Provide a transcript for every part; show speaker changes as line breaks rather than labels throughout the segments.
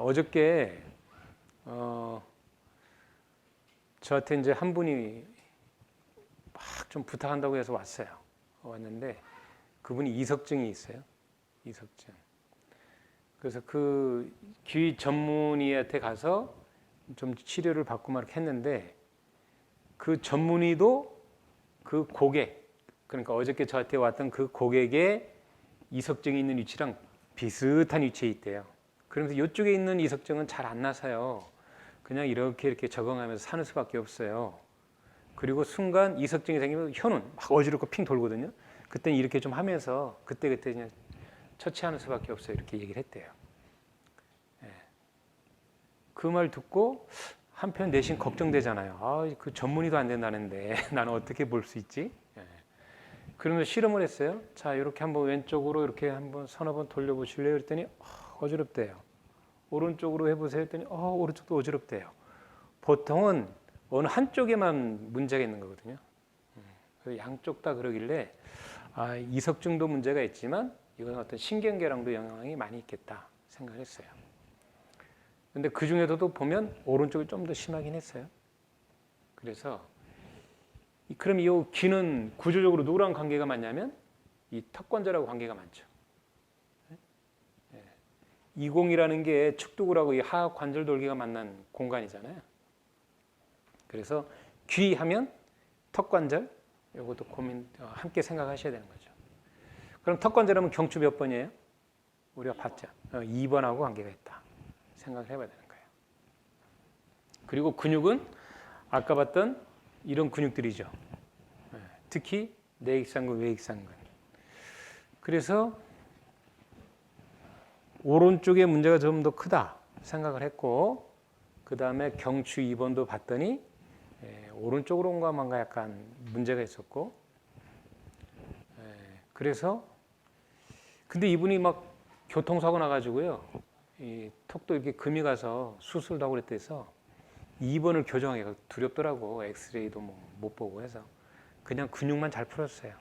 어저께 어, 저한테 이제 한 분이 막 좀 부탁한다고 해서 왔어요. 왔는데 그분이 이석증이 있어요. 이석증. 그래서 그 귀 전문의한테 가서 좀 치료를 받고 막 했는데 그 전문의도 그 고객 그러니까 어저께 저한테 왔던 그 고객의 이석증이 있는 위치랑 비슷한 위치에 있대요. 그러면서 이쪽에 있는 이석증은 잘 안 나서요. 그냥 이렇게 이렇게 적응하면서 사는 수밖에 없어요. 그리고 순간 이석증이 생기면 혀는 막 어지럽고 핑 돌거든요. 그때는 이렇게 좀 하면서 그때 그때 그냥 처치하는 수밖에 없어요. 이렇게 얘기를 했대요. 그말 듣고 한편 내심 걱정되잖아요. 아, 그 전문의도 안 된다는데 나는 어떻게 볼 수 있지? 예. 그러면 실험을 했어요. 자, 이렇게 한번 왼쪽으로 이렇게 한번 서너 번 돌려보실래요? 그랬더니 아, 어지럽대요. 오른쪽으로 해보세요. 했더니 아, 오른쪽도 어지럽대요. 보통은 어느 한쪽에만 문제가 있는 거거든요. 양쪽 다 그러길래 아, 이석증도 문제가 있지만 이건 어떤 신경계랑도 영향이 많이 있겠다 생각했어요. 근데 그 중에서도 보면 오른쪽이 좀 더 심하긴 했어요. 그래서 이- 그럼 이 귀는 구조적으로 누구랑 관계가 많냐면 이 턱관절하고 관계가 많죠. 예. 이공이라는 게 축두구라고 이 하악 관절 돌기가 만난 공간이잖아요. 그래서 귀 하면 턱 관절 이것도 고민 어, 함께 생각하셔야 되는 거죠. 그럼 턱 관절하면 경추 몇 번이에요? 우리가 봤죠. 어, 2번하고 관계가 있다. 생각을 해봐야 되는 거예요. 그리고 근육은 아까 봤던 이런 근육들이죠. 예, 특히 내익상근, 외익상근. 그래서 오른쪽에 문제가 좀 더 크다 생각을 했고 그 다음에 경추 2번도 봤더니 예, 오른쪽으로 온가 만가 약간 문제가 있었고 예, 그래서 근데 이분이 막 교통사고 나가지고요. 이 턱도 이렇게 금이 가서 수술도 하고 그랬대서 2번을 교정하기가 두렵더라고. 엑스레이도 뭐 못 보고 해서. 그냥 근육만 잘 풀었어요.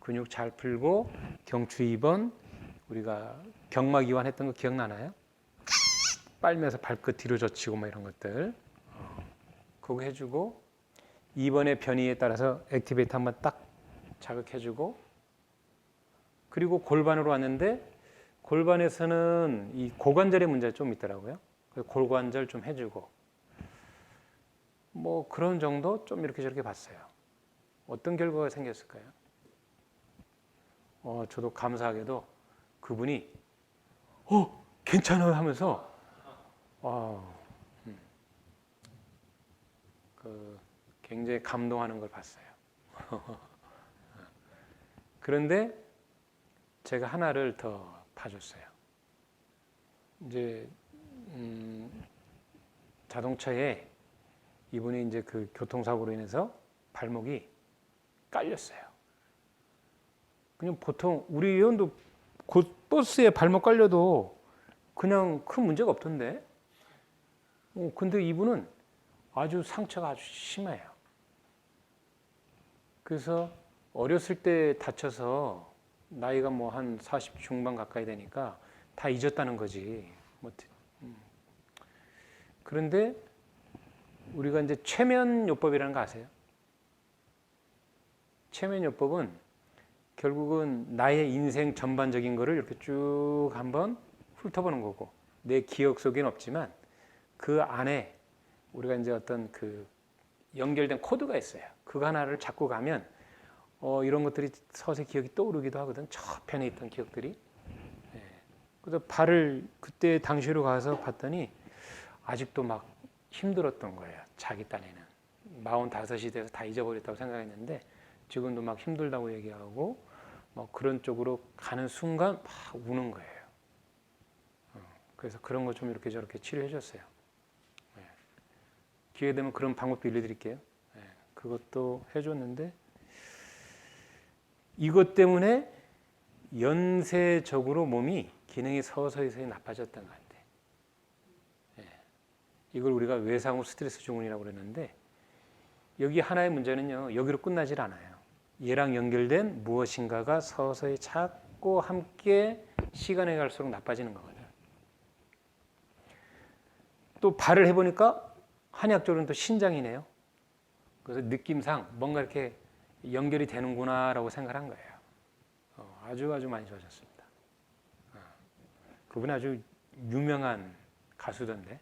근육 잘 풀고 경추 2번 우리가 경막 이완 했던 거 기억나나요? 빨면서 발끝 뒤로 젖히고 뭐 이런 것들 어, 그거 해주고 2번의 변이에 따라서 액티베이트 한번 딱 자극해주고 그리고 골반으로 왔는데 골반에서는 이 고관절의 문제가 좀 있더라고요. 골관절 좀 해주고 뭐 그런 정도 좀 이렇게 저렇게 봤어요. 어떤 결과가 생겼을까요? 어, 저도 감사하게도 그분이 어 괜찮아요 하면서 어, 음, 그 굉장히 감동하는 걸 봤어요. 그런데 제가 하나를 더 봐줬어요. 이제 음, 자동차에 이분이 이제 그 교통사고로 인해서 발목이 깔렸어요. 그냥 보통 우리 의원도 곧 버스에 발목 깔려도 그냥 큰 문제가 없던데. 어, 근데 이분은 아주 상처가 아주 심해요. 그래서 어렸을 때 다쳐서 나이가 뭐 한 40 중반 가까이 되니까 다 잊었다는 거지. 뭐, 음. 그런데 우리가 이제 최면요법이라는 거 아세요? 최면요법은 결국은 나의 인생 전반적인 거를 이렇게 쭉 한번 훑어보는 거고 내 기억 속엔 없지만 그 안에 우리가 이제 어떤 그 연결된 코드가 있어요. 그거 하나를 잡고 가면 어, 이런 것들이 서서히 기억이 떠오르기도 하거든. 저편에 있던 기억들이. 예. 그래서 발을 그때 당시로 가서 봤더니 아직도 막 힘들었던 거예요. 자기 딴에는. 45이 돼서 다 잊어버렸다고 생각했는데 지금도 막 힘들다고 얘기하고 뭐 그런 쪽으로 가는 순간 막 우는 거예요. 어, 그래서 그런 거 좀 이렇게 저렇게 치료해 줬어요. 예. 기회 되면 그런 방법도 알려드릴게요. 예. 그것도 해줬는데 이것 때문에 연쇄적으로 몸이 기능이 서서히 것 같아요. 예. 이걸 우리가 외상후 스트레스 증후군이라고 그러는데 여기 하나의 문제는요. 여기로 끝나질 않아요. 얘랑 연결된 무엇인가가 서서히 자꾸 함께 시간이 갈수록 나빠지는 거거든요. 또 발을 해보니까 한의학적으로는 또 신장이네요. 그래서 느낌상 뭔가 이렇게 연결이 되는구나라고 생각을 한 거예요. 어, 아주 아주 많이 좋아졌습니다. 어, 그분이 아주 유명한 가수던데